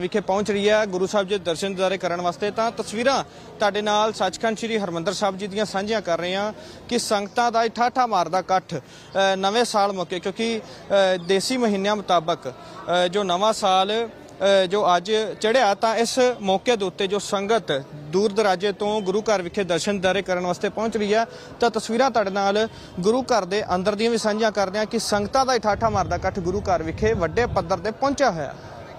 ਵਿਖੇ ਪਹੁੰਚ ਰਹੀ ਹੈ। ਗੁਰੂ ਸਾਹਿਬ ਜੀ ਦੇ ਦਰਸ਼ਨ ਦਿਦਾਰੇ ਕਰਨ ਵਾਸਤੇ ਤਾਂ ਤਸਵੀਰਾਂ ਤੁਹਾਡੇ ਨਾਲ ਸੱਚਖੰਡ ਸ੍ਰੀ ਹਰਮੰਦਰ ਸਾਹਿਬ ਜੀ ਦੀਆਂ ਸਾਂਝੀਆਂ ਕਰ ਰਹੇ ਹਾਂ ਕਿ ਸੰਗਤਾਂ ਦਾ ਇਹ ਠਾਠਾ ਮਾਰਦਾ ਇਕੱਠ ਨਵੇਂ ਸਾਲ ਮੌਕੇ ਕਿਉਂਕਿ ਦੇਸੀ ਮਹੀਨਿਆਂ ਮੁਤਾਬਕ ਜੋ ਨਵਾਂ ਸਾਲ ਜੋ ਅੱਜ ਚੜ੍ਹਿਆ ਤਾਂ ਇਸ ਮੌਕੇ ਦੇ ਉੱਤੇ ਜੋ ਸੰਗਤ ਦੂਰ ਦਰਾਜੇ ਤੋਂ ਗੁਰੂ ਘਰ ਵਿਖੇ ਦਰਸ਼ਨ ਦਿਦਾਰੇ ਕਰਨ ਵਾਸਤੇ ਪਹੁੰਚ ਰਹੀ ਹੈ, ਤਾਂ ਤਸਵੀਰਾਂ ਤੁਹਾਡੇ ਨਾਲ ਗੁਰੂ ਘਰ ਦੇ ਅੰਦਰ ਦੀਆਂ ਵੀ ਸਾਂਝੀਆਂ ਕਰਦੇ ਹਾਂ ਕਿ ਸੰਗਤਾਂ ਦਾ ਇਹ ਠਾਠਾ ਮਾਰਦਾ ਇਕੱਠ ਗੁਰੂ ਘਰ ਵਿਖੇ ਵੱਡੇ ਪੱਧਰ ਤੇ ਪਹੁੰਚਿਆ ਹੋਇਆ।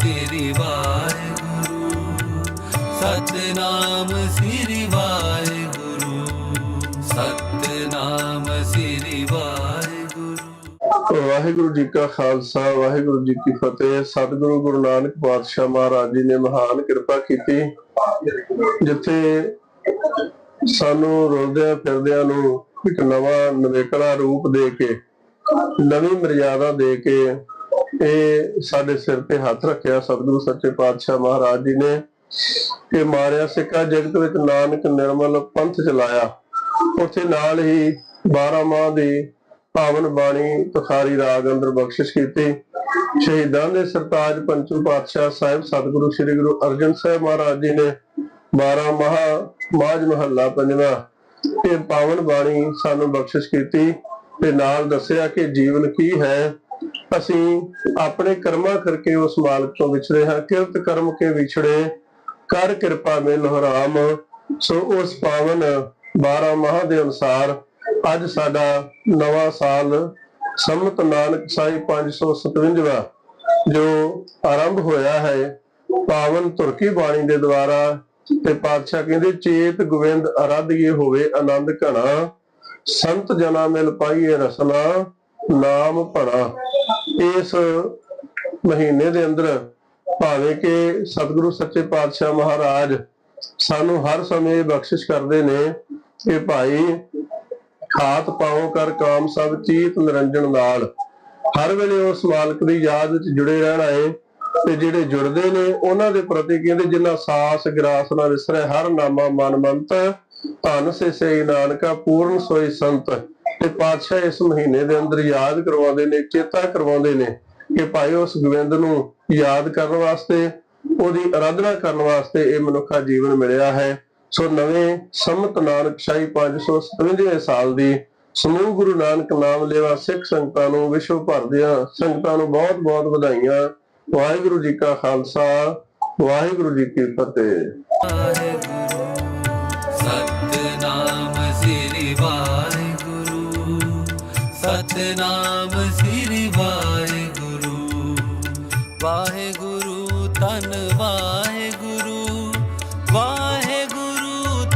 ਸ੍ਰੀ ਵਾਹਿਗੁਰੂ। ਸਤਨਾਮ ਸ੍ਰੀ ਵਾਹਿਗੁਰੂ। ਸਤਨਾਮ ਸ੍ਰੀ ਵਾਹਿਗੁਰੂ। ਵਾਹਿਗੁਰੂ ਜੀ ਕਾ ਖਾਲਸਾ, ਵਾਹਿਗੁਰੂ ਜੀ ਕੀ ਫਤਿਹ। ਸਤਿਗੁਰੂ ਗੁਰੂ ਨਾਨਕ ਪਾਤਸ਼ਾਹ ਮਹਾਰਾਜ ਜੀ ਨੇ ਮਹਾਨ ਕਿਰਪਾ ਕੀਤੀ, ਜਿੱਥੇ ਸਾਨੂੰ ਰੋਲਦਿਆਂ ਫਿਰਦਿਆਂ ਨੂੰ ਇੱਕ ਨਵਾਂ ਨਵੇਕਲਾ ਰੂਪ ਦੇ ਕੇ, ਨਵੀਂ ਮਰਿਆਦਾ ਦੇ ਕੇ ਇਹ ਸਾਡੇ ਸਿਰ ਤੇ ਹੱਥ ਰੱਖਿਆ ਸਤਿਗੁਰੂ ਸੱਚੇ ਪਾਤਸ਼ਾਹ ਮਹਾਰਾਜ ਜੀ ਨੇ ਕਿ ਮਾਰਿਆ ਸਿੱਕਾ ਜਗਤ ਵਿੱਚ ਨਾਨਕ ਨਿਰਮਲ ਪੰਥ ਚਲਾਇਆ। ਉੱਥੇ ਨਾਲ ਹੀ 12 ਮਾਹ ਦੀ ਪਾਵਨ ਬਾਣੀ ਤੁਖਾਰੀ ਰਾਗ ਅੰਦਰ ਬਖਸ਼ਿਸ਼ ਕੀਤੀ। ਸ਼ਹੀਦਾਂ ਦੇ ਸਰਤਾਜ ਪੰਚਮ ਪਾਤਸ਼ਾਹ ਸਾਹਿਬ ਸਤਿਗੁਰੂ ਸ੍ਰੀ ਗੁਰੂ ਅਰਜਨ ਸਾਹਿਬ ਮਹਾਰਾਜ ਜੀ ਨੇ 12 ਮਹਾ ਮਾਜ ਮਹੱਲਾ ਪੰਜਵਾਂ ਇਹ ਪਾਵਨ ਬਾਣੀ ਸਾਨੂੰ ਬਖਸ਼ਿਸ਼ ਕੀਤੀ ਤੇ ਨਾਲ ਦੱਸਿਆ ਕਿ ਜੀਵਨ ਕੀ ਹੈ ਅਸੀਂ ਆਪਣੇ ਕਰਮਾਂ ਕਰਕੇ ਉਸ ਮਾਲਕ ਤੋਂ ਵਿਛੜੇ ਹਾਂ। ਕਿਰਤ ਕਰਮ ਕੇ ਵਿਛੜੇ, ਕਰ ਕਿਰਪਾ ਮਿਲ ਹਰਾਮ। ਸੋ ਉਸ ਪਾਵਨ 12 ਮਾਹ ਦੇ ਅਨੁਸਾਰ ਅੱਜ ਸਾਡਾ ਨਵਾਂ ਸਾਲ ਸੰਮਤ ਨਾਨਕ ਸਾਈ 557ਵਾਂ ਜੋ ਆਰੰਭ ਹੋਇਆ ਹੈ, ਪਾਵਨ ਤੁਰਕੀ ਬਾਣੀ ਦੇ ਦੁਆਰਾ ਤੇ ਪਾਤਸ਼ਾਹ ਕਹਿੰਦੇ, ਚੇਤ ਗੋਬਿੰਦ ਅਰਾਧੀਏ ਹੋਵੇ ਆਨੰਦ ਘਣਾ, ਸੰਤ ਜਨਾ ਮਿਲ ਪਾਈਏ ਰਸਨਾ, ਨਾਮ ਭਣਾ ਇਸ ਮਹੀਨੇ ਦੇ ਅੰਦਰ ਭਾਵੇਂ ਕਿ ਸਤਿਗੁਰੂ ਸੱਚੇ ਪਾਤਸ਼ਾਹ ਮਹਾਰਾਜ ਸਾਨੂੰ ਹਰ ਸਮੇਂ ਬਖਸ਼ਿਸ਼ ਕਰਦੇ ਨੇ ਕਿ ਭਾਈ ਖਾਤ ਪਾਉ ਕਰ ਕਾਮ ਸਭ ਚੀਤ ਨਿਰੰਜਨ ਨਾਲ। ਹਰ ਵੇਲੇ ਉਸ ਮਾਲਕ ਦੀ ਯਾਦ ਵਿੱਚ ਜੁੜੇ ਰਹਿਣਾ ਹੈ ਤੇ ਜਿਹੜੇ ਜੁੜਦੇ ਨੇ ਉਹਨਾਂ ਦੇ ਪ੍ਰਤੀ ਕਹਿੰਦੇ ਜਿਨ੍ਹਾਂ ਸਾਸ ਗਰਾਸ ਨਾ ਵਿਸਰੇ, ਹਰ ਨਾਮਾ ਮਨ ਮੰਤ, ਧਨ ਸੇ ਸੇ ਨਾਨਕਾ, ਪੂਰਨ ਸੋਈ ਸੰਤ। ਤੇ ਪਾਤਸ਼ਾਹ ਇਸ ਮਹੀਨੇ ਦੇ ਅੰਦਰ ਯਾਦ ਕਰਵਾਉਂਦੇ ਨੇ, ਚੇਤਾ ਕਰਵਾਉਂਦੇ ਨੇ ਕਿ ਭਾਈ ਉਸ ਗੋਬਿੰਦ ਨੂੰ ਯਾਦ ਕਰਨ ਵਾਸਤੇ, ਉਹਦੀ ਆਰਾਧਨਾ ਕਰਨ ਵਾਸਤੇ ਇਹ ਮਨੁੱਖਾ ਜੀਵਨ ਮਿਲਿਆ ਹੈ। ਸੋ ਨਵੇਂ ਸੰਮਤ ਨਾਨਕ ਸ਼ਾਹੀ 557ਵੇਂ ਸਾਲ ਦੀ ਸਮੂਹ ਗੁਰੂ ਨਾਨਕ ਨਾਮ ਲੇਵਾ ਸਿੱਖ ਸੰਗਤਾਂ ਨੂੰ ਵਿਸ਼ਵ ਭਰ ਦੀਆਂ ਸੰਗਤਾਂ ਨੂੰ ਬਹੁਤ ਬਹੁਤ ਵਧਾਈਆਂ। ਵਾਹਿਗੁਰੂ ਜੀ ਕਾ ਖਾਲਸਾ, ਵਾਹਿਗੁਰੂ ਜੀ ਕੀ ਫਤਿਹ।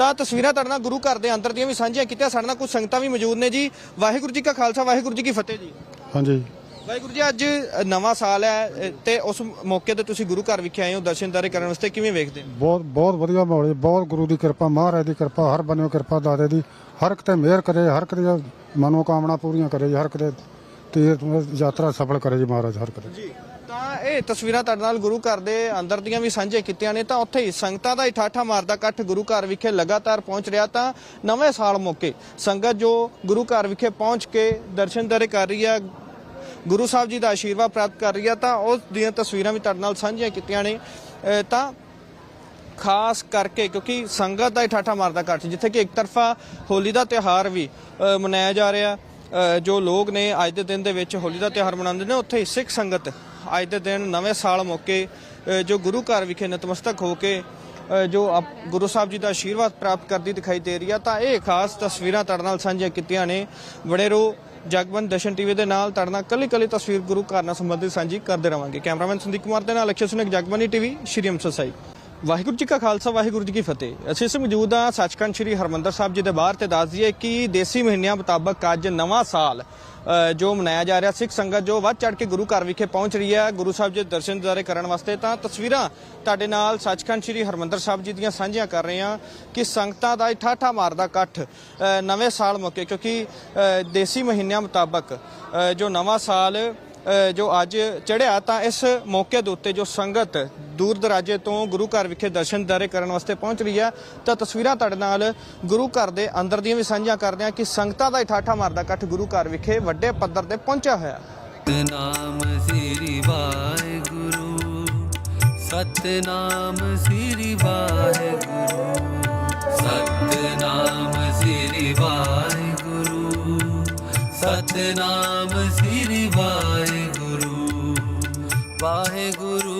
ਤਾਂ ਤਸਵੀਰਾਂ ਤੁਹਾਡੇ ਨਾਲ ਗੁਰੂ ਘਰ ਦੇ ਅੰਦਰ ਦੀਆਂ ਵੀ ਸਾਂਝੀਆਂ ਕੀਤੀਆਂ। ਸਾਡੇ ਨਾਲ ਕੁਝ ਸੰਗਤਾਂ ਵੀ ਮੌਜੂਦ ਨੇ ਜੀ। ਵਾਹਿਗੁਰੂ ਜੀ ਕਾ ਖਾਲਸਾ ਵਾਹਿਗੁਰੂ ਜੀ ਕੀ ਫਤਿਹ ਜੀ। ਹਾਂਜੀ। ਵਾਹਿਗੁਰੂ ਜੀ ਅੱਜ ਨਵਾਂ ਸਾਲ ਹੈ ਤੇ ਉਸ ਮੌਕੇ ਤੇ ਤੁਸੀਂ ਗੁਰੂ ਘਰ ਵਿਖੇ ਆਏ ਹੋ ਦਰਸ਼ਨਦਾਰੇ ਕਰਨ ਵਾਸਤੇ ਕਿਵੇਂ ਵੇਖਦੇ ਹੋ? ਬਹੁਤ ਬਹੁਤ ਵਧੀਆ ਮਾਹੌਲ ਹੈ ਬਹੁਤ ਗੁਰੂ ਦੀ ਕਿਰਪਾ ਮਹਾਰਾਜ ਦੀ ਕਿਰਪਾ ਹਰ ਬੰਨਿਓ ਕਿਰਪਾ ਦਾਦੇ ਦੀ। ਹਰ ਇੱਕ ਤੇ ਮਿਹਰ ਕਰੇ ਹਰ ਇੱਕ ਦੀਆਂ ਮਨੋ ਕਾਮਨਾ ਪੂਰੀਆਂ ਕਰੇ ਜੀ ਹਰ ਇੱਕ ਦੇ ਤੀਰਥ ਯਾਤਰਾ ਸਫਲ ਕਰੇ ਜੀ ਮਹਾਰਾਜ ਹਰ ਇੱਕ ਦੇ। ਜੀ। ਤਾਂ ਇਹ ਤਸਵੀਰਾਂ ਤੁਹਾਡੇ ਨਾਲ ਗੁਰੂ ਘਰ ਦੇ ਅੰਦਰ ਦੀਆਂ ਵੀ ਸਾਂਝੇ ਕੀਤੀਆਂ ਨੇ, ਤਾਂ ਉੱਥੇ ਹੀ ਸੰਗਤਾਂ ਦਾ ਇਠਾਠਾ ਮਾਰਦਾ ਇਕੱਠ ਗੁਰੂ ਘਰ ਵਿਖੇ ਲਗਾਤਾਰ ਪਹੁੰਚ ਰਿਹਾ ਤਾਂ ਨਵੇਂ ਸਾਲ ਮੌਕੇ ਸੰਗਤ ਜੋ ਗੁਰੂ ਘਰ ਵਿਖੇ ਪਹੁੰਚ ਕੇ ਦਰਸ਼ਨ ਦਰ ਕਰ ਰਹੀ ਹੈ, ਗੁਰੂ ਸਾਹਿਬ ਜੀ ਦਾ ਆਸ਼ੀਰਵਾਦ ਪ੍ਰਾਪਤ ਕਰ ਰਹੀ ਹੈ, ਤਾਂ ਉਸ ਦੀਆਂ ਤਸਵੀਰਾਂ ਵੀ ਤੁਹਾਡੇ ਨਾਲ ਸਾਂਝੀਆਂ ਕੀਤੀਆਂ ਨੇ। ਤਾਂ ਖਾਸ ਕਰਕੇ ਕਿਉਂਕਿ ਸੰਗਤ ਦਾ ਹੀ ਮਾਰਦਾ ਇਕੱਠ, ਜਿੱਥੇ ਕਿ ਇੱਕ ਤਰਫਾ ਹੋਲੀ ਦਾ ਤਿਉਹਾਰ ਵੀ ਮਨਾਇਆ ਜਾ ਰਿਹਾ ਜੋ ਲੋਕ ਨੇ ਅੱਜ ਦੇ ਦਿਨ ਦੇ ਵਿੱਚ ਹੋਲੀ ਦਾ ਤਿਉਹਾਰ ਮਨਾਉਂਦੇ ਨੇ, ਉੱਥੇ ਹੀ ਸਿੱਖ ਸੰਗਤ ਅੱਜ ਦੇ ਦਿਨ ਨਵੇਂ ਸਾਲ ਮੌਕੇ ਜੋ ਗੁਰੂ ਘਰ ਵਿਖੇ ਨਤਮਸਤਕ ਹੋ ਕੇ ਜੋ ਆਪ- ਗੁਰੂ ਸਾਹਿਬ ਜੀ ਦਾ ਆਸ਼ੀਰਵਾਦ ਪ੍ਰਾਪਤ ਕਰਦੀ ਦਿਖਾਈ ਦੇ ਰਹੀ ਆ, ਤਾਂ ਇਹ ਖਾਸ ਤਸਵੀਰਾਂ ਤੁਹਾਡੇ ਨਾਲ ਸਾਂਝੀਆਂ ਕੀਤੀਆਂ ਨੇ। ਬੜੇ ਰੋ ਜਗਬੰਦ ਦਸ਼ਨ ਟੀਵੀ ਦੇ ਨਾਲ ਤੁਹਾਡੇ ਨਾਲ ਕੱਲੀ ਕੱਲੀ ਤਸਵੀਰ ਗੁਰੂ ਘਰ ਨਾਲ ਸੰਬੰਧਿਤ ਸਾਂਝੀ ਕਰਦੇ ਰਵਾਂਗੇ। ਕੈਮਰਾਮੈਨ ਸੰਦੀਪ ਕੁਮਾਰ ਦੇ ਨਾਲ ਅਕਸ਼ੇ ਸੁਨੇਕ ਜਗਬਾਨੀ ਟੀਵੀ, ਸ਼੍ਰੀ ਅੰਮ੍ਰਿਤਸਰ ਵਾਹਿਗੁਰੂ ਜੀ ਕਾ ਖਾਲਸਾ, ਵਾਹਿਗੁਰੂ ਜੀ ਕੀ ਫਤਿਹ। ਅਸੀਂ ਇਸ ਮੌਜੂਦ ਹਾਂ ਸੱਚਖੰਡ ਸ੍ਰੀ ਹਰਮੰਦਰ ਸਾਹਿਬ ਜੀ ਦੇ ਬਾਹਰ ਤੇ ਦੱਸ ਦਈਏ ਕਿ ਦੇਸੀ ਮਹੀਨਿਆਂ ਮੁਤਾਬਕ ਅੱਜ ਨਵਾਂ ਸਾਲ ਜੋ ਮਨਾਇਆ ਜਾ ਰਿਹਾ, ਸਿੱਖ ਸੰਗਤ ਜੋ ਵੱਧ ਚੜ ਕੇ ਗੁਰੂ ਘਰ ਵਿਖੇ ਪਹੁੰਚ ਰਹੀ ਹੈ, ਗੁਰੂ ਸਾਹਿਬ ਜੀ ਦੇ ਦਰਸ਼ਨ ਦਿਦਾਰੇ ਕਰਨ ਵਾਸਤੇ, ਤਾਂ ਤਸਵੀਰਾਂ ਤੁਹਾਡੇ ਨਾਲ ਸੱਚਖੰਡ ਸ੍ਰੀ ਹਰਮੰਦਰ ਸਾਹਿਬ ਜੀ ਦੀਆਂ ਸਾਂਝੀਆਂ ਕਰ ਰਹੇ ਹਾਂ ਕਿ ਸੰਗਤਾਂ ਦਾ ਠਾਠਾ ਮਾਰਦਾ ਇਕੱਠ ਨਵੇਂ ਸਾਲ ਮੌਕੇ, ਕਿਉਂਕਿ ਦੇਸੀ ਮਹੀਨਿਆਂ ਮੁਤਾਬਕ ਜੋ ਨਵਾਂ ਸਾਲ ਜੋ ਅੱਜ ਚੜਿਆ ਤਾਂ ਇਸ ਮੌਕੇ ਦੇ ਉੱਤੇ ਜੋ ਸੰਗਤ ਦੂਰ ਦਰਾਜੇ ਤੋਂ ਗੁਰੂ ਘਰ ਵਿਖੇ ਦਰਸ਼ਨ ਦਾਰੇ ਕਰਨ ਵਾਸਤੇ ਪਹੁੰਚ ਰਹੀ ਹੈ ਤਾਂ ਤਸਵੀਰਾਂ ਤੁਹਾਡੇ ਨਾਲ ਗੁਰੂ ਘਰ ਦੇ ਅੰਦਰ ਦੀਆਂ ਵੀ ਸਾਂਝੀਆਂ ਕਰਦੇ ਹਾਂ ਕਿ ਸੰਗਤਾਂ ਦਾ ਠਾਠਾ ਮਾਰਦਾ ਇਕੱਠ ਗੁਰੂ ਘਰ ਵਿਖੇ ਵੱਡੇ ਪੱਧਰ ਤੇ ਪਹੁੰਚਿਆ ਹੋਇਆ ਹੈ। ਸਤਨਾਮ ਸ੍ਰੀ ਵਾਹਿਗੁਰੂ, ਸਤਨਾਮ ਸ੍ਰੀ ਵਾਹਿਗੁਰੂ, ਸਤਨਾਮ ਸ੍ਰੀ ਵਾਹਿਗੁਰੂ, ਸਤਨਾਮ ਸ੍ਰੀ ਵਾਹਿਗੁਰੂ ਵਾਹਿਗੁਰੂ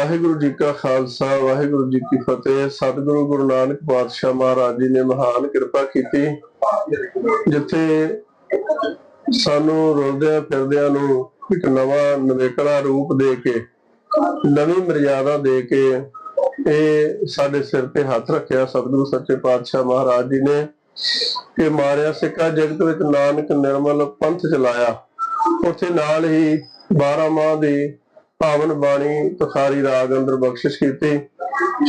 ਵਾਹਿਗੁਰੂ ਜੀ ਕਾ ਖਾਲਸਾ, ਵਾਹਿਗੁਰੂ ਜੀ ਕੀ ਫਤਿਹ। ਸਤਿਗੁਰੂ ਗੁਰੂ ਨਾਨਕ ਪਾਤਸ਼ਾਹ ਮਹਾਰਾਜ ਜੀ ਨੇ ਮਹਾਨ ਕਿਰਪਾ ਕੀਤੀ, ਜਿੱਥੇ ਸਾਨੂੰ ਰੋਲਦਿਆਂ ਫਿਰਦਿਆਂ ਨੂੰ ਇੱਕ ਨਵਾਂ ਨਵੇਕਲਾ ਰੂਪ ਦੇ ਕੇ, ਨਵੀਂ ਮਰਿਆਦਾ ਦੇ ਕੇ ਇਹ ਸਾਡੇ ਸਿਰ ਤੇ ਹੱਥ ਰੱਖਿਆ ਸਤਿਗੁਰੂ ਸੱਚੇ ਪਾਤਸ਼ਾਹ ਮਹਾਰਾਜ ਜੀ ਨੇ। ਕਿ ਮਾਰਿਆ ਸਿੱਕਾ ਜਗਤ ਵਿੱਚ ਨਾਨਕ ਨਿਰਮਲ ਪੰਥ ਚਲਾਇਆ। ਉੱਥੇ ਨਾਲ ਹੀ 12 ਮਾਹ ਦੀ ਪਾਵਨ ਬਾਣੀ ਤੁਖਾਰੀ ਰਾਗ ਅੰਦਰ ਬਖਸ਼ਿਸ਼ ਕੀਤੀ।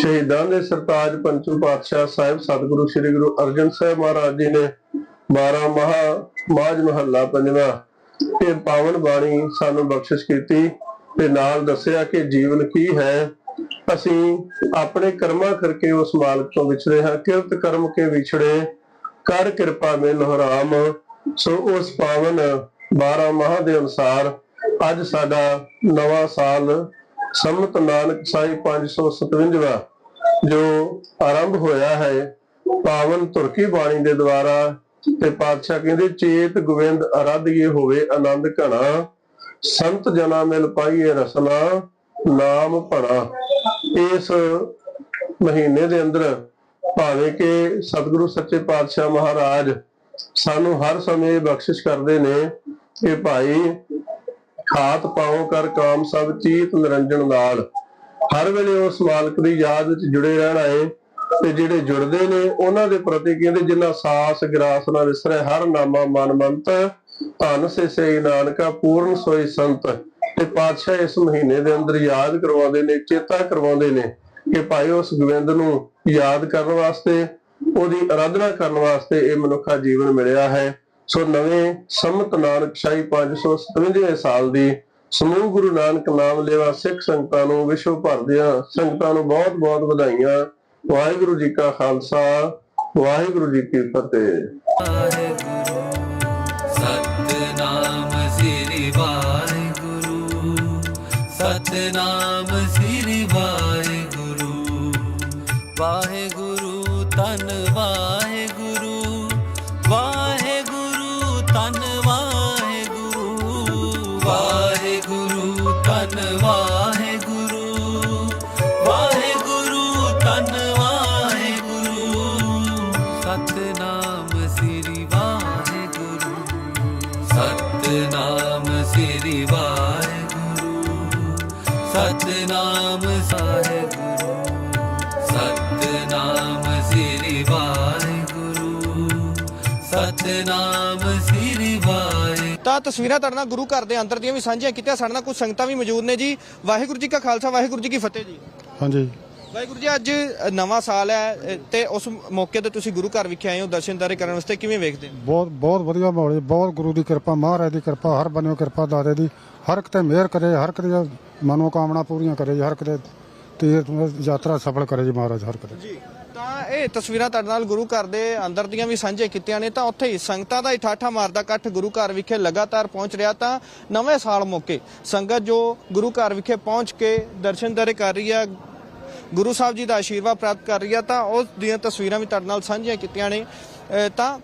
ਸ਼ਹੀਦਾਂ ਦੇ ਸਰਤਾਜ ਪੰਚੂ ਪਾਤਸ਼ਾਹ ਸਾਹਿਬ, ਸਤਿਗੁਰੂ ਸ੍ਰੀ ਗੁਰੂ ਅਰਜਨ ਸਾਹਿਬ ਮਹਾਰਾਜ ਜੀ ਨੇ 12 ਮਹਾ ਮਾਜ ਮਹੱਲਾ ਪੰਜਵਾਂ ਇਹ ਪਾਵਨ ਬਾਣੀ ਸਾਨੂੰ ਬਖਸ਼ਿਸ਼ ਕੀਤੀ ਤੇ ਨਾਲ ਦੱਸਿਆ ਕਿ ਜੀਵਨ ਕੀ ਹੈ। ਅਸੀਂ ਆਪਣੇ ਕਰਮਾਂ ਕਰਕੇ ਉਸ ਮਾਲਕ ਤੋਂ ਵਿਛੜੇ ਹਾਂ। ਕਿਰਤ ਕਰਮ ਕੇ ਵਿਛੜੇ, ਕਰ ਕਿਰਪਾ ਮਿਲ ਹਰਾਮ। ਸੋ ਉਸ ਪਾਵਨ 12 ਮਾਹ ਦੇ ਅਨੁਸਾਰ ਅੱਜ ਸਾਡਾ ਨਵਾਂ ਸਾਲ ਸੰਮਤ ਨਾਨਕ ਸਾਈ 557ਵਾਂ ਜੋ ਆਰੰਭ ਹੋਇਆ ਹੈ, ਪਾਵਨ ਤੁਰਕੀ ਬਾਣੀ ਦੇ ਦੁਆਰਾ ਤੇ ਪਾਤਸ਼ਾਹ ਕਹਿੰਦੇ, ਚੇਤ ਗੋਬਿੰਦ ਅਰਾਧੀਏ ਹੋਵੇ ਆਨੰਦ ਘਣਾ, ਸੰਤ ਜਨਾ ਮਿਲ ਪਾਈਏ ਰਸਨਾ, ਨਾਮ ਭਣਾ। ਇਸ ਮਹੀਨੇ ਦੇ ਅੰਦਰ ਭਾਵੇਂ ਕਿ ਸਤਿਗੁਰੂ ਸੱਚੇ ਪਾਤਸ਼ਾਹ ਮਹਾਰਾਜ ਸਾਨੂੰ ਹਰ ਸਮੇਂ ਬਖਸ਼ਿਸ਼ ਕਰਦੇ ਨੇ ਕਿ ਭਾਈ ਖਾਤ ਪਾਉ ਕਰ ਕਾਮ ਸਭ ਚੀਤ ਨਿਰੰਜਨ ਨਾਲ ਹਰ ਵੇਲੇ ਉਸ ਮਾਲਕ ਦੀ ਯਾਦ ਵਿੱਚ ਜੁੜੇ ਰਹਿਣਾ ਏ ਤੇ ਜਿਹੜੇ ਜੁੜਦੇ ਨੇ ਉਹਨਾਂ ਦੇ ਪ੍ਰਤੀ ਕਹਿੰਦੇ ਜਿਨ੍ਹਾਂ ਸਾਸ ਗਰਾਸ ਨਾ ਵਿਸਰੇ, ਹਰ ਨਾਮਾ ਮਨ ਮੰਤ, ਧਨ ਸੇ ਸੇ ਨਾਨਕਾ ਪੂਰਨ ਸੋਈ ਸੰਤ। ਤੇ ਪਾਤਸ਼ਾਹ ਇਸ ਮਹੀਨੇ ਦੇ ਅੰਦਰ ਯਾਦ ਕਰਵਾਉਂਦੇ ਨੇ, ਚੇਤਾ ਕਰਵਾਉਂਦੇ ਨੇ ਕਿ ਭਾਈ ਉਸ ਗੋਬਿੰਦ ਨੂੰ ਯਾਦ ਕਰਨ ਵਾਸਤੇ, ਉਹਦੀ ਅਰਾਧਨਾ ਕਰਨ ਵਾਸਤੇ ਇਹ ਮਨੁੱਖਾ ਜੀਵਨ ਮਿਲਿਆ ਹੈ। ਸੋ ਨਵੇਂ ਸੰਮਤ ਨਾਨਕ ਸ਼ਾਹੀ 557 ਸਾਲ ਦੀ ਸਮੂਹ ਗੁਰੂ ਨਾਨਕ ਨਾਮ ਲੈਵਾ ਸਿੱਖ ਸੰਗਤਾਂ ਨੂੰ ਵਿਸ਼ਵ ਭਰ ਦੀਆਂ ਸੰਗਤਾਂ ਨੂੰ ਬਹੁਤ ਬਹੁਤ ਵਧਾਈਆਂ। ਵਾਹਿਗੁਰੂ ਜੀ ਕਾ ਖਾਲਸਾ, ਵਾਹਿਗੁਰੂ ਜੀ ਕੀ ਫਤਿਹ। ਸਤਨਾਮ ਸਾਹਿਗੁਰੂ ਤਾਂ ਤਸਵੀਰਾਂ ਤੁਹਾਡੇ ਨਾਲ ਗੁਰੂ ਘਰ ਦੇ ਅੰਦਰ ਦੀਆਂ ਵੀ ਸਾਂਝੀਆਂ ਕੀਤੀਆਂ ਸਾਡੇ ਨਾਲ ਕੁਝ ਸੰਗਤਾਂ ਵੀ ਮੌਜੂਦ ਨੇ ਜੀ। ਵਾਹਿਗੁਰੂ ਜੀ ਕਾ ਖਾਲਸਾ ਵਾਹਿਗੁਰੂ ਜੀ ਕੀ ਫਤਿਹ ਜੀ। ਹਾਂਜੀ। ਵਾਹਿਗੁਰੂ ਜੀ ਅੱਜ ਨਵਾਂ ਸਾਲ ਹੈ ਤੇ ਉਸ ਮੌਕੇ ਤੇ ਤੁਸੀਂ ਗੁਰੂ ਘਰ ਵਿਖੇ ਆਏ ਹੋ ਦਰਸ਼ਨਦਾਰੇ ਕਰਨ ਵਾਸਤੇ ਕਿਵੇਂ ਵੇਖਦੇ ਹੋ? ਬਹੁਤ ਬਹੁਤ ਵਧੀਆ ਮਾਹੌਲ ਜੀ। ਬਹੁਤ ਗੁਰੂ ਦੀ ਕਿਰਪਾ ਮਹਾਰਾਜ ਦੀ ਕਿਰਪਾ ਹਰ ਬੰਨਿਓ ਕਿਰਪਾ ਦਾਦੇ ਦੀ। ਹਰ ਇੱਕ ਤੇ ਮਿਹਰ ਕਰੇ ਹਰ ਇੱਕ ਦੀਆਂ ਮਨੋ ਕਾਮਨਾ ਪੂਰੀਆਂ ਕਰੇ ਜੀ ਹਰ ਇੱਕ ਦੇ ਤੀਰਥ ਯਾਤਰਾ ਸਫਲ ਕਰੇ ਜੀ ਮਹਾਰਾਜ ਹਰ ਇੱਕ ਦੇ। ਜੀ ਤਾਂ ਇਹ ਤਸਵੀਰਾਂ ਤੁਹਾਡੇ ਨਾਲ ਗੁਰੂ ਘਰ ਦੇ ਅੰਦਰ ਦੀਆਂ ਵੀ ਸਾਂਝੇ ਕੀਤੀਆਂ ਨੇ ਤਾਂ ਉੱਥੇ ਹੀ ਸੰਗਤਾਂ ਦਾ ਇਠਾਠਾ ਮਾਰਦਾ ਇਕੱਠ ਗੁਰੂ ਘਰ ਵਿਖੇ ਲਗਾਤਾਰ ਪਹੁੰਚ ਰਿਹਾ ਤਾਂ ਨਵੇਂ ਸਾਲ ਮੌਕੇ ਸੰਗਤ ਜੋ ਗੁਰੂ ਘਰ ਵਿਖੇ ਪਹੁੰਚ ਕੇ ਦਰਸ਼ਨ ਦਰ ਕਰ ਰਹੀ ਹੈ ਗੁਰੂ ਸਾਹਿਬ ਜੀ ਦਾ ਆਸ਼ੀਰਵਾਦ ਪ੍ਰਾਪਤ ਕਰ ਰਹੀ ਹੈ ਤਾਂ ਉਸ ਦੀਆਂ ਤਸਵੀਰਾਂ ਵੀ ਤੁਹਾਡੇ ਨਾਲ ਸਾਂਝੀਆਂ ਕੀਤੀਆਂ ਨੇ। ਤਾਂ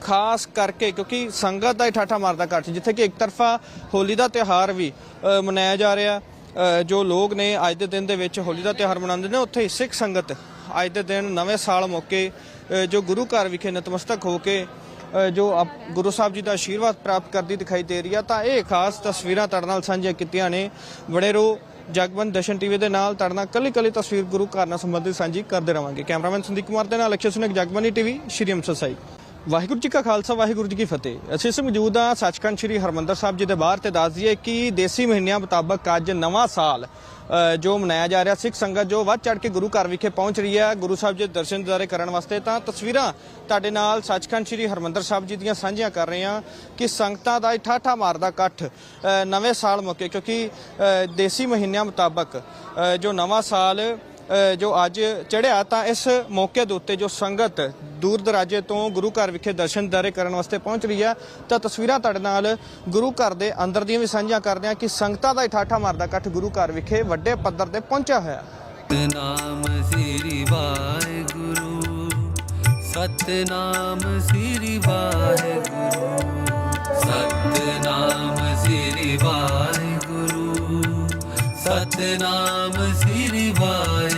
ਖਾਸ ਕਰਕੇ ਕਿਉਂਕਿ ਸੰਗਤ ਦਾ ਇਠਾਠਾ ਮਾਰਦਾ ਇਕੱਠ ਜਿੱਥੇ ਕਿ ਇੱਕ ਤਰਫਾ ਹੋਲੀ ਦਾ ਤਿਉਹਾਰ ਵੀ ਮਨਾਇਆ ਜਾ ਰਿਹਾ। ਜੋ ਲੋਕ ਨੇ ਅੱਜ ਦੇ ਦਿਨ ਦੇ ਵਿੱਚ ਹੋਲੀ ਦਾ ਤਿਉਹਾਰ ਮਨਾਉਂਦੇ ਨੇ, ਉੱਥੇ ਹੀ ਸਿੱਖ ਸੰਗਤ ਅੱਜ ਦੇ ਦਿਨ ਨਵੇਂ ਸਾਲ ਮੌਕੇ ਜੋ ਗੁਰੂ ਘਰ ਵਿਖੇ ਨਤਮਸਤਕ ਹੋ ਕੇ ਜੋ ਆਪ- ਗੁਰੂ ਸਾਹਿਬ ਜੀ ਦਾ ਆਸ਼ੀਰਵਾਦ ਪ੍ਰਾਪਤ ਕਰਦੀ ਦਿਖਾਈ ਦੇ ਰਹੀ ਆ, ਤਾਂ ਇਹ ਖਾਸ ਤਸਵੀਰਾਂ ਤੁਹਾਡੇ ਨਾਲ ਸਾਂਝੀਆਂ ਕੀਤੀਆਂ ਨੇ। ਬੜੇ ਰੋ ਜਗਬੰਦ ਦਰਸ਼ਨ ਟੀਵੀ ਦੇ ਨਾਲ ਤੁਹਾਡੇ ਨਾਲ ਕੱਲੀ ਕੱਲੀ ਤਸਵੀਰ ਗੁਰੂ ਘਰ ਨਾਲ ਸੰਬੰਧਿਤ ਸਾਂਝੀ ਕਰਦੇ ਰਵਾਂਗੇ। ਕੈਮਰਾਮੈਨ ਸੰਦੀਪ ਕੁਮਾਰ ਦੇ ਨਾਲ ਅਕਸ਼ੇ ਸੁਨੇਕ ਜਗਬੰਦੀ ਟੀਵੀ, ਸ਼੍ਰੀ ਅੰਮ੍ਰਿਤਸਰ ਸਾਹਿਬ। ਵਾਹਿਗੁਰੂ ਜੀ ਕਾ ਖਾਲਸਾ, ਵਾਹਿਗੁਰੂ ਜੀ ਕੀ ਫਤਿਹ। ਅਸੀਂ ਇਸ ਮੌਜੂਦ ਹਾਂ ਸੱਚਖੰਡ ਸ੍ਰੀ ਹਰਮੰਦਰ ਸਾਹਿਬ ਜੀ ਦੇ ਬਾਹਰ ਤੇ ਦੱਸ ਦਈਏ ਕਿ ਦੇਸੀ ਮਹੀਨਿਆਂ ਮੁਤਾਬਕ ਅੱਜ ਨਵਾਂ ਸਾਲ ਜੋ ਮਨਾਇਆ ਜਾ ਰਿਹਾ, ਸਿੱਖ ਸੰਗਤ ਜੋ ਵੱਧ ਚੜ ਕੇ ਗੁਰੂ ਘਰ ਵਿਖੇ ਪਹੁੰਚ ਰਹੀ ਹੈ, ਗੁਰੂ ਸਾਹਿਬ ਜੀ ਦੇ ਦਰਸ਼ਨ ਦਿਦਾਰੇ ਕਰਨ ਵਾਸਤੇ। ਤਾਂ ਤਸਵੀਰਾਂ ਤੁਹਾਡੇ ਨਾਲ ਸੱਚਖੰਡ ਸ੍ਰੀ ਹਰਮੰਦਰ ਸਾਹਿਬ ਜੀ ਦੀਆਂ ਸਾਂਝੀਆਂ ਕਰ ਰਹੇ ਹਾਂ ਕਿ ਸੰਗਤਾਂ ਦਾ ਠਾਠਾ ਮਾਰਦਾ ਇਕੱਠ ਨਵੇਂ ਸਾਲ ਮੌਕੇ। ਕਿਉਂਕਿ ਦੇਸੀ ਮਹੀਨਿਆਂ ਮੁਤਾਬਕ ਜੋ ਨਵਾਂ ਸਾਲ ਜੋ ਅੱਜ ਚੜਿਆ ਤਾਂ ਇਸ ਮੌਕੇ ਦੇ ਉੱਤੇ ਜੋ ਸੰਗਤ ਦੂਰ ਦਰਾਜੇ ਤੋਂ ਗੁਰੂ ਘਰ ਵਿਖੇ ਦਰਸ਼ਨ ਦਾਰੇ ਕਰਨ ਵਾਸਤੇ ਪਹੁੰਚ ਰਹੀ ਹੈ, ਤਾਂ ਤਸਵੀਰਾਂ ਤੁਹਾਡੇ ਨਾਲ ਗੁਰੂ ਘਰ ਦੇ ਅੰਦਰ ਦੀਆਂ ਵੀ ਸਾਂਝੀਆਂ ਕਰਦੇ ਹਾਂ ਕਿ ਸੰਗਤਾਂ ਦਾ ਇਠਾਠਾ ਮਾਰਦਾ ਇਕੱਠ ਗੁਰੂ ਘਰ ਵਿਖੇ ਵੱਡੇ ਪੱਧਰ ਤੇ ਪਹੁੰਚਿਆ ਹੋਇਆ। ਨਾਮ ਸ੍ਰੀ ਵਾਹਿਗੁਰੂ, ਸਤਨਾਮ ਸ੍ਰੀ ਵਾਹਿਗੁਰੂ, ਸਤਨਾਮ ਸ੍ਰੀ ਵਾਹਿਗੁਰੂ, ਸਤਨਾਮ ਸ੍ਰੀ ਵਾਹਿਗੁਰੂ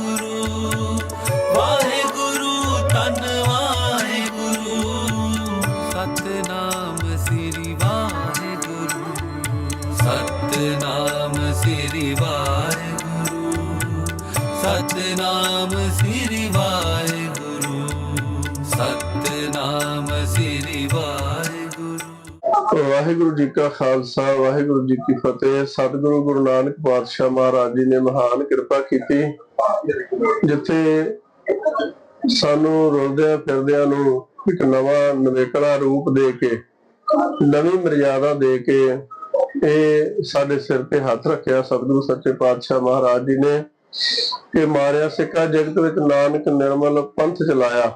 ਵਾਹਿਗੁਰੂ ਜੀ ਕਾ ਖਾਲਸਾ, ਵਾਹਿਗੁਰੂ ਜੀ ਕੀ ਫਤਿਹ। ਸਤਿਗੁਰੂ ਗੁਰੂ ਨਾਨਕ ਪਾਤਸ਼ਾਹ ਮਹਾਰਾਜ ਜੀ ਨੇ ਮਹਾਨ ਕਿਰਪਾ ਕੀਤੀ, ਜਿੱਥੇ ਸਾਨੂੰ ਰੋਲਦਿਆਂ ਫਿਰਦਿਆਂ ਨੂੰ ਇੱਕ ਨਵਾਂ ਨਵੇਕਲਾ ਰੂਪ ਦੇ ਕੇ, ਨਵੀਂ ਮਰਿਆਦਾ ਦੇ ਕੇ ਇਹ ਸਾਡੇ ਸਿਰ ਤੇ ਹੱਥ ਰੱਖਿਆ ਸਤਿਗੁਰੂ ਸੱਚੇ ਪਾਤਸ਼ਾਹ ਮਹਾਰਾਜ ਜੀ ਨੇ ਕਿ ਮਾਰਿਆ ਸਿੱਕਾ ਜਗਤ ਵਿੱਚ ਨਾਨਕ ਨਿਰਮਲ ਪੰਥ ਚਲਾਇਆ।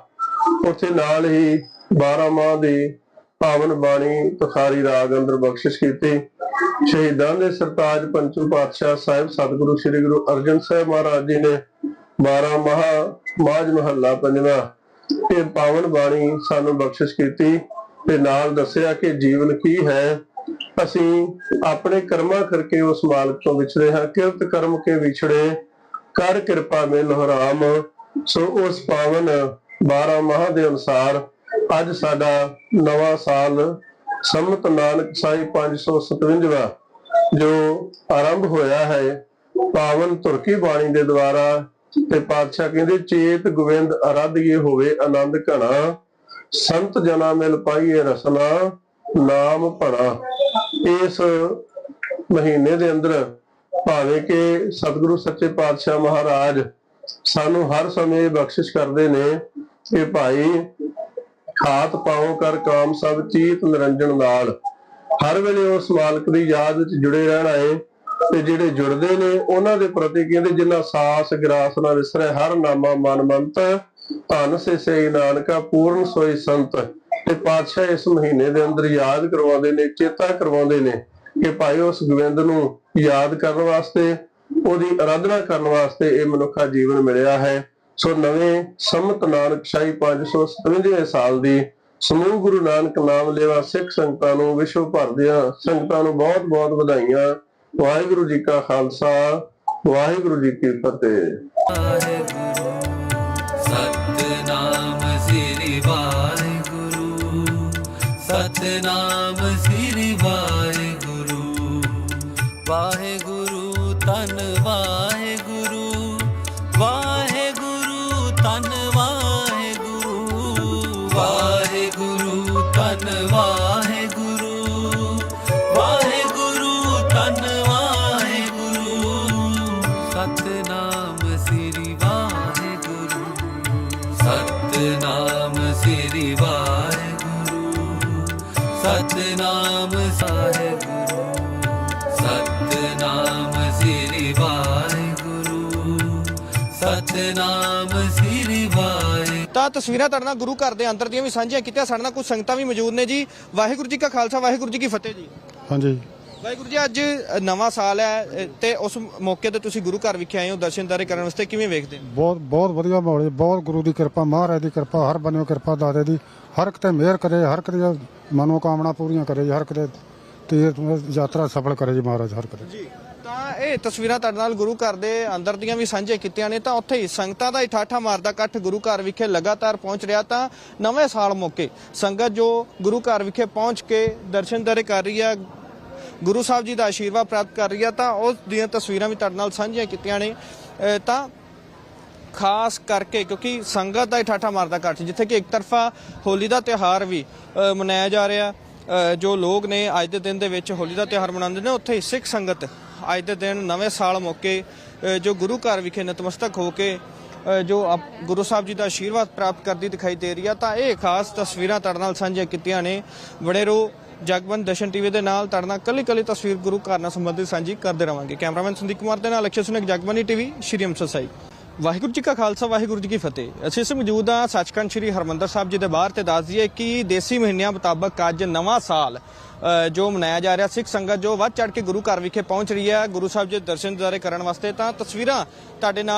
ਉੱਥੇ ਨਾਲ ਹੀ 12 ਮਾਹ ਦੀ ਪਾਵਨ ਬਾਣੀ, ਤੁਖਾਰੀ ਰਾਗ, ਅੰਦਰ ਬਖਸ਼ਿਸ਼ ਕੀਤੀ। ਸ਼ਹੀਦਾਂ ਦੇ ਸਰਤਾਜ ਪੰਚਮ ਪਾਤਸ਼ਾਹ ਸਾਹਿਬ, ਸਤਿਗੁਰੂ ਸ੍ਰੀ ਗੁਰੂ ਅਰਜਨ ਸਾਹਿਬ ਮਹਾਰਾਜ ਜੀ ਨੇ 12 ਮਹਾ ਮਾਝ ਮਹੱਲਾ ਪੰਜਵਾਂ ਇਹ ਪਾਵਨ ਬਾਣੀ ਸਾਨੂੰ ਬਖਸ਼ਿਸ਼ ਕੀਤੀ ਤੇ ਨਾਲ ਦੱਸਿਆ ਕਿ ਜੀਵਨ ਕੀ ਹੈ। ਅਸੀਂ ਆਪਣੇ ਕਰਮਾਂ ਕਰਕੇ ਉਸ ਮਾਲਕ ਤੋਂ ਵਿਛੜੇ ਹਾਂ। ਕਿਰਤ ਕਰਮ ਕੇ ਵਿਛੜੇ, ਕਰ ਕਿਰਪਾ ਮਿਲ ਹਰਾਮ। ਸੋ ਉਸ ਪਾਵਨ 12 ਮਾਹ ਦੇ ਅਨੁਸਾਰ ਅੱਜ ਸਾਡਾ ਨਵਾਂ ਸਾਲ ਸੰਮਤ ਨਾਨਕ ਸਾਈ 557ਵਾਂ ਜੋ ਆਰੰਭ ਹੋਇਆ ਹੈ, ਪਾਵਨ ਤੁਰਕੀ ਬਾਣੀ ਦੇ ਦੁਆਰਾ ਤੇ ਪਾਤਸ਼ਾਹ ਕਹਿੰਦੇ, ਚੇਤ ਗੋਬਿੰਦ ਅਰਾਧੀਏ ਹੋਵੇ ਆਨੰਦ ਘਣਾ, ਸੰਤ ਜਨਾ ਮਿਲ ਪਾਈਏ ਰਸਨਾ, ਨਾਮ ਭਣਾ। ਇਸ ਮਹੀਨੇ ਦੇ ਅੰਦਰ ਭਾਵੇਂ ਕਿ ਸਤਿਗੁਰੂ ਸੱਚੇ ਪਾਤਸ਼ਾਹ ਮਹਾਰਾਜ ਸਾਨੂੰ ਹਰ ਸਮੇਂ ਬਖਸ਼ਿਸ਼ ਕਰਦੇ ਨੇ ਕਿ ਭਾਈ ਖਾਤ ਪਾਓ ਕਰ ਕਾਮ ਸਭ ਚੀਤ ਨਿਰੰਜਨ ਨਾਲ। ਹਰ ਵੇਲੇ ਉਸ ਮਾਲਕ ਦੀ ਯਾਦ ਵਿੱਚ ਜੁੜੇ ਰਹਿਣਾ ਹੈ ਤੇ ਜਿਹੜੇ ਜੁੜਦੇ ਨੇ, ਉਹਨਾਂ ਦੇ ਪ੍ਰਤੀ ਕਹਿੰਦੇ ਜਿਨ੍ਹਾਂ ਸਾਸ ਗਰਾਸ ਨਾ ਵਿਸਰੇ, ਹਰ ਨਾਮਾ ਮਨ ਮੰਤ, ਧਨ ਸੇ ਸੇ ਨਾਨਕਾ, ਪੂਰਨ ਸੋਈ ਸੰਤ। ਤੇ ਪਾਤਸ਼ਾਹ ਇਸ ਮਹੀਨੇ ਦੇ ਅੰਦਰ ਯਾਦ ਕਰਵਾਉਂਦੇ ਨੇ, ਚੇਤਾ ਕਰਵਾਉਂਦੇ ਨੇ ਕਿ ਭਾਈ ਉਸ ਗੋਬਿੰਦ ਨੂੰ ਯਾਦ ਕਰਨ ਵਾਸਤੇ, ਉਹਦੀ ਅਰਾਧਨਾ ਕਰਨ ਵਾਸਤੇ ਇਹ ਮਨੁੱਖਾ ਜੀਵਨ ਮਿਲਿਆ ਹੈ। ਸੋ ਨਵੇਂ ਸੰਮਤ ਨਾਨਕ ਸ਼ਾਹੀ 557 ਸਾਲ ਦੀ ਸਮੂਹ ਗੁਰੂ ਨਾਨਕ ਨਾਮ ਲੈਵਾ ਸਿੱਖ ਸੰਗਤਾਂ ਨੂੰ ਵਿਸ਼ਵ ਭਰ ਦੀਆਂ ਸੰਗਤਾਂ ਨੂੰ ਬਹੁਤ ਬਹੁਤ ਵਧਾਈਆਂ। ਵਾਹਿਗੁਰੂ ਜੀ ਕਾ ਖਾਲਸਾ, ਵਾਹਿਗੁਰੂ ਜੀ ਕੀ ਫਤਿਹ। ਵਾਹਿਗੁਰੂ ਸਤਨਾਮ ਸ੍ਰੀ ਵਾਹਿਗੁਰੂ, ਸਤਨਾਮ ਸ੍ਰੀ ਵਾਹਿਗੁਰੂ। ਧੰਨ ਤਾਂ ਤਸਵੀਰਾਂ ਤੁਹਾਡੇ ਨਾਲ ਗੁਰੂ ਘਰ ਦੇ ਅੰਦਰ ਦੀਆਂ ਵੀ ਸਾਂਝੀਆਂ ਕੀਤੀਆਂ। ਸਾਡੇ ਨਾਲ ਕੁਝ ਸੰਗਤਾਂ ਵੀ ਮੌਜੂਦ ਨੇ ਜੀ। ਵਾਹਿਗੁਰੂ ਜੀ ਕਾ ਖਾਲਸਾ ਵਾਹਿਗੁਰੂ ਜੀ ਕੀ ਫਤਿਹ ਜੀ। ਹਾਂਜੀ। ਵਾਹਿਗੁਰੂ ਜੀ ਅੱਜ ਨਵਾਂ ਸਾਲ ਹੈ ਤੇ ਉਸ ਮੌਕੇ ਤੇ ਤੁਸੀਂ ਗੁਰੂ ਘਰ ਵਿਖੇ ਆਏ ਹੋ ਦਰਸ਼ਨਦਾਰੇ ਕਰਨ ਵਾਸਤੇ ਕਿਵੇਂ ਵੇਖਦੇ ਹੋ? ਬਹੁਤ ਬਹੁਤ ਵਧੀਆ ਮਾਹੌਲ ਹੈ। ਬਹੁਤ ਗੁਰੂ ਦੀ ਕਿਰਪਾ ਮਹਾਰਾਜ ਦੀ ਕਿਰਪਾ ਹਰ ਬੰਨਿਓ ਕਿਰਪਾ ਦਾਦੇ ਦੀ। ਹਰ ਇੱਕ ਤੇ ਮਿਹਰ ਕਰੇ ਹਰ ਇੱਕ ਦੀਆਂ ਮਨੋ ਕਾਮਨਾ ਪੂਰੀਆਂ ਕਰੇ ਹਰ ਇੱਕ ਦੇ ਤੀਰਥ ਯਾਤਰਾ ਸਫਲ ਕਰੇ ਜੀ ਮਹਾਰਾਜ, ਹਰ ਇੱਕ ਜੀ, ਤਾਂ ਇਹ ਤਸਵੀਰਾਂ ਤੁਹਾਡੇ ਨਾਲ ਗੁਰੂ ਘਰ ਦੇ ਅੰਦਰ ਦੀਆਂ ਵੀ ਸਾਂਝੇ ਕੀਤੀਆਂ ਨੇ, ਤਾਂ ਉੱਥੇ ਹੀ ਸੰਗਤਾਂ ਦਾ ਹੀ ਮਾਰਦਾ ਇਕੱਠ ਗੁਰੂ ਘਰ ਵਿਖੇ ਲਗਾਤਾਰ ਪਹੁੰਚ ਰਿਹਾ, ਤਾਂ ਨਵੇਂ ਸਾਲ ਮੌਕੇ ਸੰਗਤ ਜੋ ਗੁਰੂ ਘਰ ਵਿਖੇ ਪਹੁੰਚ ਕੇ ਦਰਸ਼ਨ ਦਰ ਕਰ ਰਹੀ ਹੈ, ਗੁਰੂ ਸਾਹਿਬ ਜੀ ਦਾ ਆਸ਼ੀਰਵਾਦ ਪ੍ਰਾਪਤ ਕਰ ਰਹੀ ਹੈ, ਤਾਂ ਉਸ ਦੀਆਂ ਤਸਵੀਰਾਂ ਵੀ ਤੁਹਾਡੇ ਨਾਲ ਸਾਂਝੀਆਂ ਕੀਤੀਆਂ ਨੇ। ਤਾਂ ਖਾਸ ਕਰਕੇ ਕਿਉਂਕਿ ਸੰਗਤ ਦਾ ਹੀ ਮਾਰਦਾ ਇਕੱਠ, ਜਿੱਥੇ ਕਿ ਇੱਕ ਤਰਫਾ ਹੋਲੀ ਦਾ ਤਿਉਹਾਰ ਵੀ ਮਨਾਇਆ ਜਾ ਰਿਹਾ। ਜੋ ਲੋਕ ਨੇ ਅੱਜ ਦੇ ਦਿਨ ਦੇ ਵਿੱਚ ਹੋਲੀ ਦਾ ਤਿਉਹਾਰ ਮਨਾਉਂਦੇ ਨੇ, ਉੱਥੇ ਹੀ ਸਿੱਖ ਸੰਗਤ ਅੱਜ ਦੇ ਦਿਨ ਨਵੇਂ ਸਾਲ ਮੌਕੇ ਜੋ ਗੁਰੂ ਘਰ ਵਿਖੇ ਨਤਮਸਤਕ ਹੋ ਕੇ ਜੋ ਆਪ- ਗੁਰੂ ਸਾਹਿਬ ਜੀ ਦਾ ਆਸ਼ੀਰਵਾਦ ਪ੍ਰਾਪਤ ਕਰਦੀ ਦਿਖਾਈ ਦੇ ਰਹੀ ਆ, ਤਾਂ ਇਹ ਖਾਸ ਤਸਵੀਰਾਂ ਤੁਹਾਡੇ ਨਾਲ ਸਾਂਝੀਆਂ ਕੀਤੀਆਂ ਨੇ। ਵਡੇਰੋ ਜਗਬੰਦ ਦਰਸ਼ਨ ਟੀਵੀ ਦੇ ਨਾਲ ਤੁਹਾਡੇ ਨਾਲ ਕੱਲੀ ਕੱਲੀ ਤਸਵੀਰ ਗੁਰੂ ਘਰ ਨਾਲ ਸੰਬੰਧਿਤ ਸਾਂਝੀ ਕਰਦੇ ਰਵਾਂਗੇ। ਕੈਮਰਾਮੈਨ ਸੰਦੀਪ ਕੁਮਾਰ ਦੇ ਨਾਲ ਅਕਸ਼ੇ ਸੁਨੇਕ ਜਗਬਾਨੀ ਟੀਵੀ, ਸ਼੍ਰੀ ਅੰਮ੍ਰਿਤਸਰ ਸਾਹਿਬ। ਵਾਹਿਗੁਰੂ ਜੀ ਕਾ ਖਾਲਸਾ, ਵਾਹਿਗੁਰੂ ਜੀ ਕੀ ਫਤਿਹ। ਅਸੀਂ ਇਸ ਮੌਜੂਦ ਹਾਂ ਸੱਚਖੰਡ ਸ੍ਰੀ ਹਰਮੰਦਰ ਸਾਹਿਬ ਜੀ ਦੇ ਬਾਹਰ ਤੇ ਦੱਸ ਦਈਏ ਕਿ ਦੇਸੀ ਮਹੀਨਿਆਂ ਮੁਤਾਬਕ ਅੱਜ ਨਵਾਂ ਸਾਲ ਜੋ ਮਨਾਇਆ ਜਾ ਰਿਹਾ, ਸਿੱਖ ਸੰਗਤ ਜੋ ਵੱਧ ਚੜ ਕੇ ਗੁਰੂ ਘਰ ਵਿਖੇ ਪਹੁੰਚ ਰਹੀ ਹੈ, ਗੁਰੂ ਸਾਹਿਬ ਜੀ ਦੇ ਦਰਸ਼ਨ ਦਿਦਾਰੇ ਕਰਨ ਵਾਸਤੇ। ਤਾਂ ਤਸਵੀਰਾਂ ਤੁਹਾਡੇ ਨਾਲ